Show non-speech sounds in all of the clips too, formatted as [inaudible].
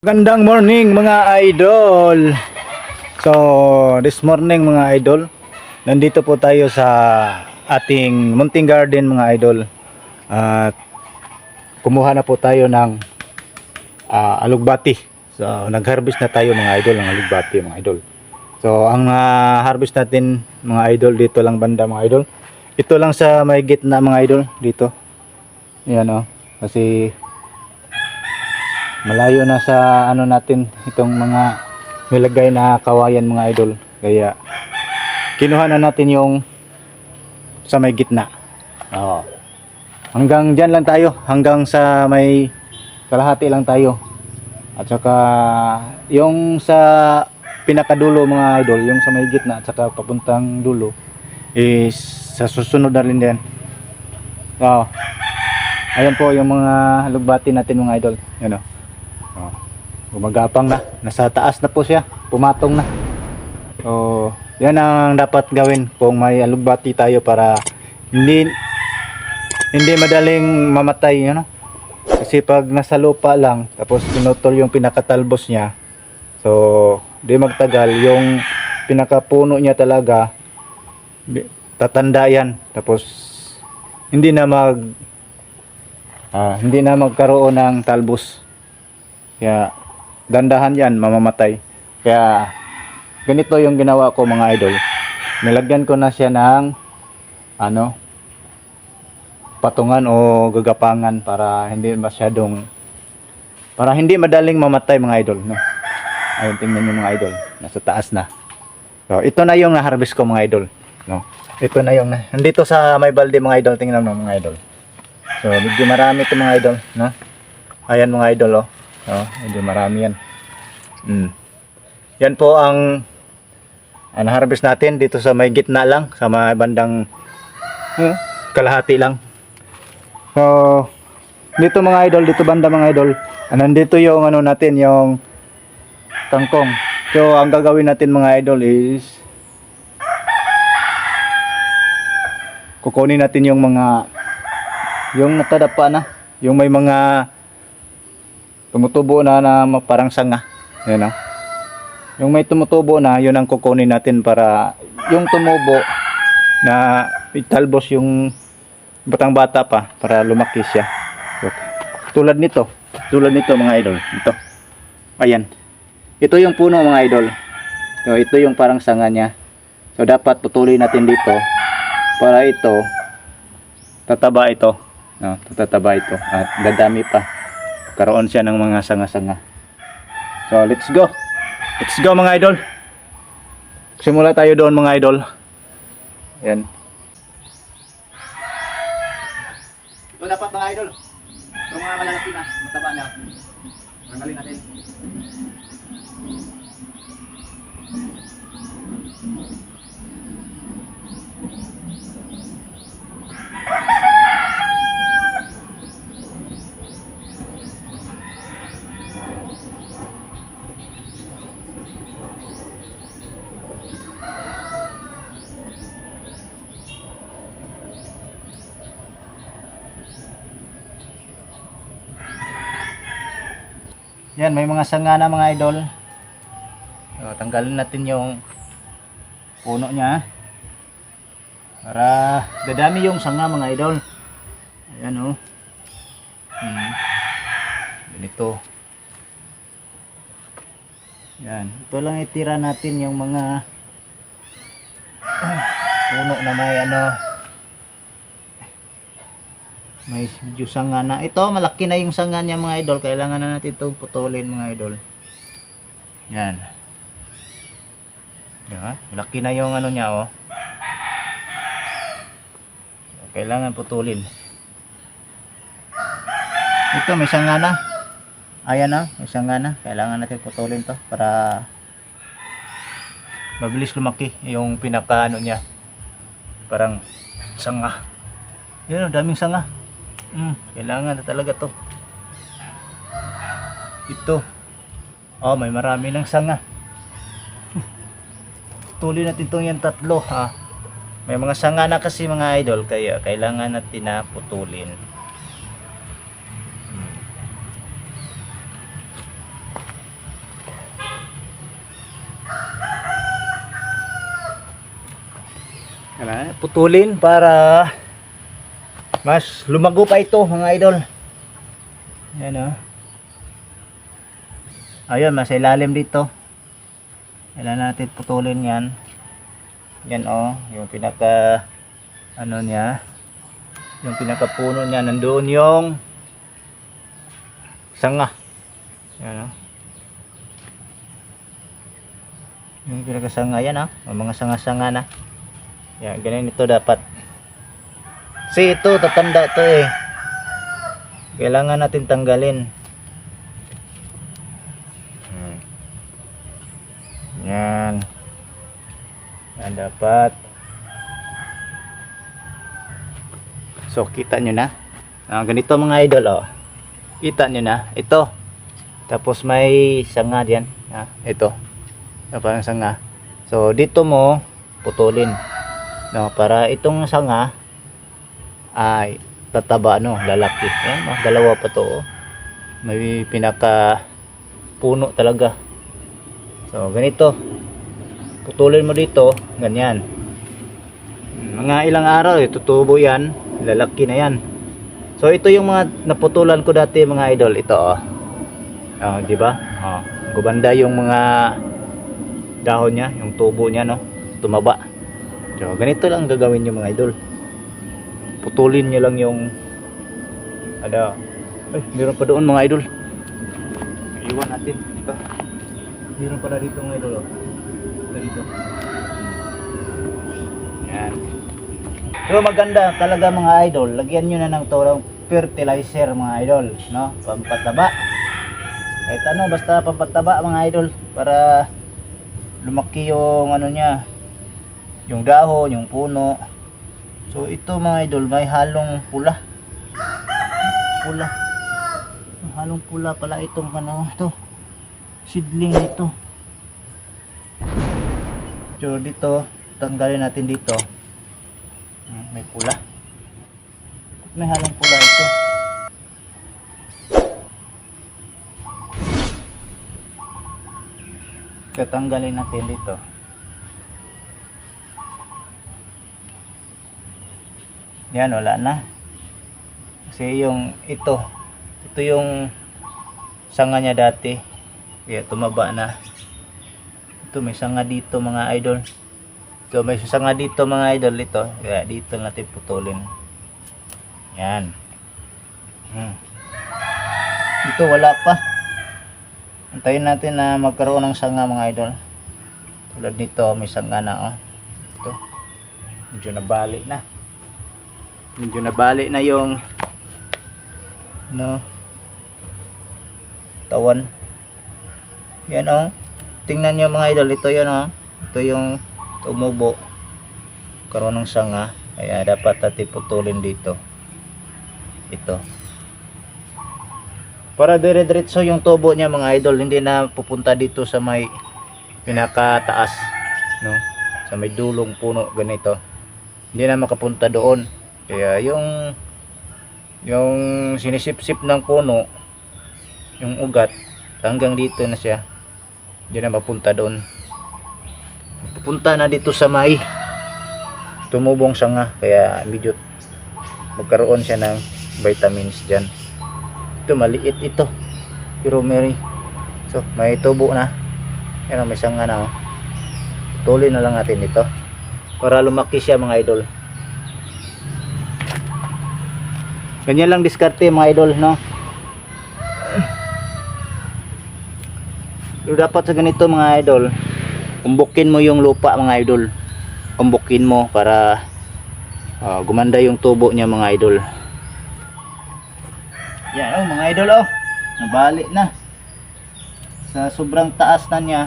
Gandang morning mga idol. So, this morning mga idol, nandito po tayo sa ating munting garden mga idol. At kumuha na po tayo ng ah, alugbati. So, nag-harvest na tayo mga idol ng alugbati mga idol. So, ang ah, harvest natin mga idol dito lang banda mga idol. Ito lang sa may gitna mga idol dito. Yan oh. Kasi malayo na sa ano natin itong mga nilagay na kawayan mga idol kaya kinuha na natin yung sa may gitna Oo. hanggang dyan lang tayo hanggang sa may kalahati lang tayo at saka yung sa pinakadulo mga idol yung sa may gitna at saka papuntang dulo is sa susunod na rin din Oo. Ayan po yung mga lugbati natin mga idol. Yan o. Gumagapang na. Nasa taas na po siya. Pumatong na. So, yan ang dapat gawin kung may alugbati tayo para hindi hindi madaling mamatay, ano? Kasi pag nasa lupa lang, tapos pinutol yung pinakatalbos niya, so, di magtagal, yung pinakapuno niya talaga, tatanda yan. Tapos, hindi na mag, ah, hindi na magkaroon ng talbos. Kaya dandahan yan, mamamatay. Kaya ganito yung ginawa ko mga idol. Nilagyan ko na siya ng ano patungan o gagapangan para hindi masyadong para hindi madaling mamatay mga idol no. Ayun tingnan niyo mga idol, nasa taas na. So ito na yung na-harvest ko mga idol, no. Ito na yung na- nandito sa may balde mga idol, tingnan mo mga idol. So medyo marami ito mga idol, no. Ayan mga idol oh. Oh, medyo marami yan. Mm. Yan po ang ang harvest natin dito sa may gitna lang, sa may bandang hmm, kalahati lang. So, dito mga idol, dito banda mga idol, nandito yung ano natin, yung kangkong. So, ang gagawin natin mga idol is kukunin natin yung mga yung natadapa na, yung may mga tumutubo na na parang sanga. Yan oh. Yung may tumutubo na, yun ang kukunin natin para yung tumubo na italbos yung batang bata pa para lumaki siya. So, tulad nito, tulad nito mga idol. Ito. Ayan. Ito yung puno mga idol. So, ito yung parang sanga niya. So, dapat putulin natin dito para ito tataba ito. No, tataba ito at dadami pa. Karoon siya ng mga sanga-sanga. So, let's go. Let's go mga idol. Simula tayo doon mga idol. Yan. Ito dapat mga idol. Ito mga malalaki na, mataba na. Tanggalin natin. Yan, may mga sanga na mga idol. So, tanggalin natin yung puno niya. Para dadami yung sanga mga idol. Ayan o. Oh. Hmm. Ganito. Yan. Ito lang itira natin yung mga puno na may ano may medyo sanga na. Ito, malaki na yung sanga niya mga idol. Kailangan na natin itong putulin mga idol. Yan. Diba? Malaki na yung ano niya oh. Kailangan putulin. Ito, may sanga na. Ayan na, may sanga na. Kailangan natin putulin to para mabilis lumaki yung pinaka ano niya. Parang sanga. Yan, oh, daming sanga. Hmm, kailangan na talaga to. Ito. Oh, may marami ng sanga. Tuloy natin itong yan tatlo ha. May mga sanga na kasi mga idol kaya kailangan natin na putulin. Putulin para mas lumago pa ito mga idol. Yan o. Ayun, mas ilalim dito. Kailangan natin putulin yan. Yan o, yung pinaka ano niya. Yung pinaka puno niya nandoon yung sanga. Yan o. Yung pinaka sanga yan ha. Ang mga sanga-sanga na. Yan, ganyan ito dapat. Kasi ito, tatanda to eh. Kailangan natin tanggalin. Hmm. Yan. Yan dapat. So, kita nyo na. Ah, ganito mga idol, oh. Kita nyo na. Ito. Tapos may sanga diyan. Ah, ito. Parang sanga. So, dito mo putulin. No, para itong sanga ay tataba no, lalaki. Yan, oh, dalawa pa to. oh. May pinaka puno talaga. So, ganito. Putulin mo dito, ganyan. Mga ilang araw, eh, tutubo yan. Lalaki na yan. So, ito yung mga naputulan ko dati mga idol. Ito, oh. Oh, di ba? Oh, gubanda yung mga dahon niya, yung tubo niya, no? Tumaba. So, ganito lang gagawin niyo mga idol. Putulin niyo lang yung ada. Ay, meron pa doon mga idol. Iwan natin ito. Meron pala dito mga idol. Oh. Ito dito. Yan. So maganda talaga mga idol. Lagyan niyo na ng torong fertilizer mga idol, no? Pampataba. Kahit ano, basta pampataba mga idol para lumaki yung ano niya, yung dahon, yung puno. So ito mga idol, may halong pula. Pula. Halong pula pala itong ano to. Seedling ito. So dito, tanggalin natin dito. Hmm, May pula. May halong pula ito. Tatanggalin natin dito. Yan, wala na. Kasi yung ito, ito yung sanga niya dati. Kaya tumaba na. Ito may sanga dito mga idol. Ito may sanga dito mga idol ito. Kaya dito natin putulin. Yan. Hmm. Dito wala pa. Antayin natin na magkaroon ng sanga mga idol. Tulad nito, may sanga na oh. Ito. Medyo nabali na medyo nabali na yung no tawan. Yan oh. Tingnan nyo mga idol ito yun oh. Ito yung tumubo. Karoon ng sanga. Kaya dapat natin putulin dito. Ito. Para dire-diretso yung tubo niya mga idol hindi na pupunta dito sa may pinakataas no? Sa may dulong puno ganito. Hindi na makapunta doon kaya yung yung sinisip-sip ng puno yung ugat hanggang dito na siya. Hindi na mapunta doon. Pupunta na dito sa may tumubong sanga. Kaya medyo magkaroon siya ng vitamins dyan ito maliit ito. Pero may so may tubo na. Yan may sanga na oh. tuloy na lang natin ito para lumaki siya mga idol Ganyan lang diskarte mga idol, no? Pero dapat sa ganito mga idol, umbukin mo yung lupa mga idol. Umbukin mo para ah, gumanda yung tubo niya mga idol. Yan oh mga idol oh. Nabali na. Sa sobrang taas na niya,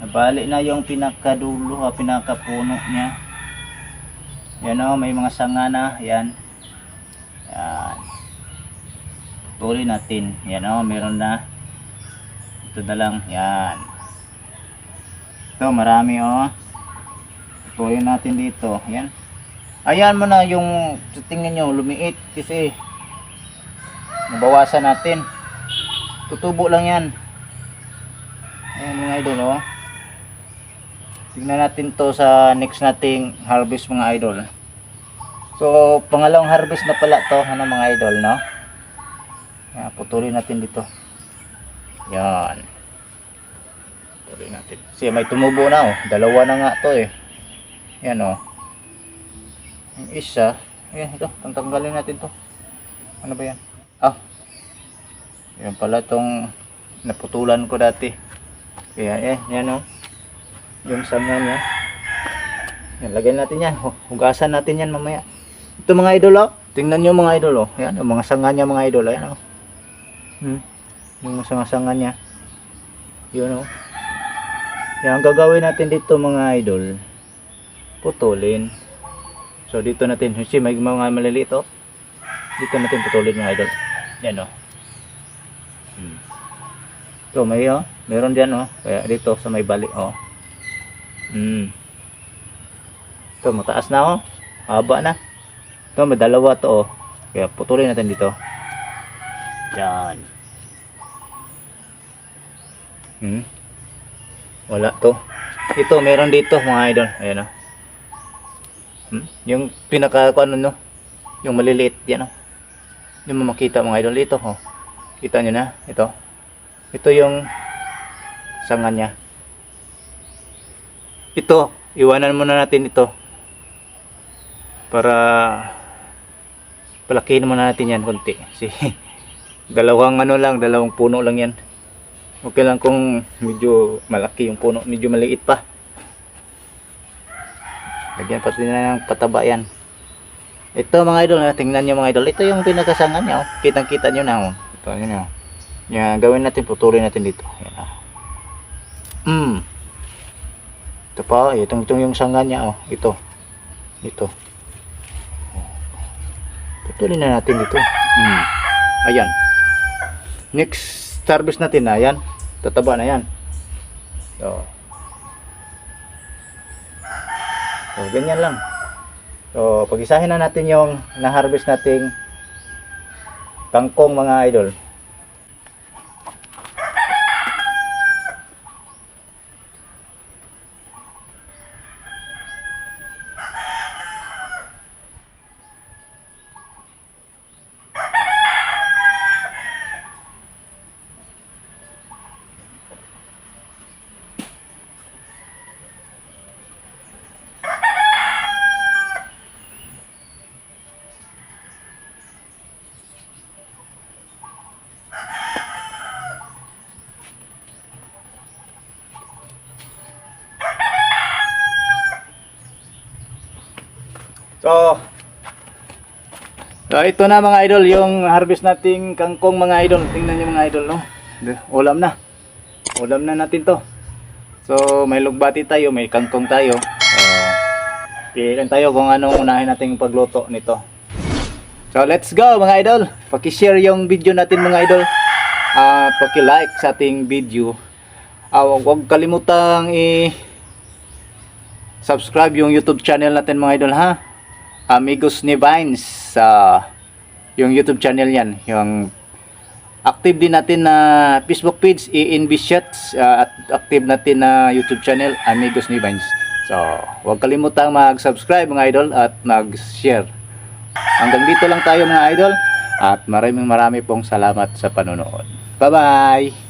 nabali na yung pinakadulo, ha, pinakapuno niya. Yan oh, may mga sanga na, yan. Yan. Tuloy natin. Yan o, meron na. Ito na lang. Yan. Ito, marami o. Tuloy natin dito. Yan. Ayan mo na yung tingnan nyo, lumiit kasi nabawasan natin. Tutubo lang yan. Ayan mga idol o. Tingnan natin to sa next nating harvest mga idol. So, pangalawang harvest na pala to, ano mga idol, no? Yan, putulin natin dito. Yan. Putulin natin. Kasi may tumubo na, oh. Dalawa na nga to, eh. Yan, oh. Yung isa, ayan, ito, tanggalin natin to. Ano ba yan? Ah, yan pala tong naputulan ko dati. Kaya, eh, yan, oh. Yung sanga niya. Yan, lagyan natin yan. Hu- Hugasan natin yan mamaya. Ito mga idol, oh. Tingnan nyo mga idol, oh. Yan, yung mga sanga niya mga idol, ayan, oh. Hmm. Yung sanga-sanga niya. Yun, oh. Yan, ang gagawin natin dito mga idol, putulin. So, dito natin, kasi may mga maliliit, oh. Dito natin putulin mga idol. Yan, oh. Hmm. So, may, oh. Meron dyan, oh. Kaya dito sa may bali, oh. Hmm. Ito, mataas na, oh. Haba na. Ito, may dalawa to, oh. Kaya putulin natin dito. Yan. Hmm. Wala to. Ito, meron dito mga idol. Ayan oh. Hmm? Yung pinaka ano no? Yung maliliit yan oh. Yung makita mga idol dito oh. Kita nyo na? Ito. Ito yung sanga niya. Ito, iwanan muna natin ito. Para palakihin muna natin yan konti. Si [laughs] dalawang ano lang, dalawang puno lang yan. Okay lang kung medyo malaki yung puno, medyo maliit pa. Lagyan pati na ng pataba yan. Ito mga idol, ah, tingnan nyo mga idol. Ito yung pinakasangan niya. Oh. Kitang kita nyo na. Oh. Ito, yun oh. Yan, gawin natin, putulin natin dito. Yan. Mm. Ito pa, oh. itong, itong yung sanga niya. Oh. Ito. Ito. Putulin na natin dito. Mm. Ayan. Next harvest natin na yan. Tataba na yan. So. So, ganyan lang. So, pag-isahin na natin yung na-harvest nating kangkong mga idol. So, so ito na mga idol, yung harvest nating kangkong mga idol. Tingnan nyo mga idol, no? Ulam na. Ulam na natin to. So, may lugbati tayo, may kangkong tayo. So, piliin tayo kung anong unahin nating pagluto nito. So, let's go mga idol. Paki-share yung video natin mga idol. At paki-like sa ating video. Ah, wag wag kalimutang i subscribe yung YouTube channel natin mga idol ha. Amigos ni Vines sa yung YouTube channel yan. Yung active din natin na Facebook page ENB Shots ah, at active natin na YouTube channel Amigos ni Vines. So, huwag kalimutang mag-subscribe mga idol at mag-share. Hanggang dito lang tayo mga idol at maraming marami pong salamat sa panonood. Bye-bye!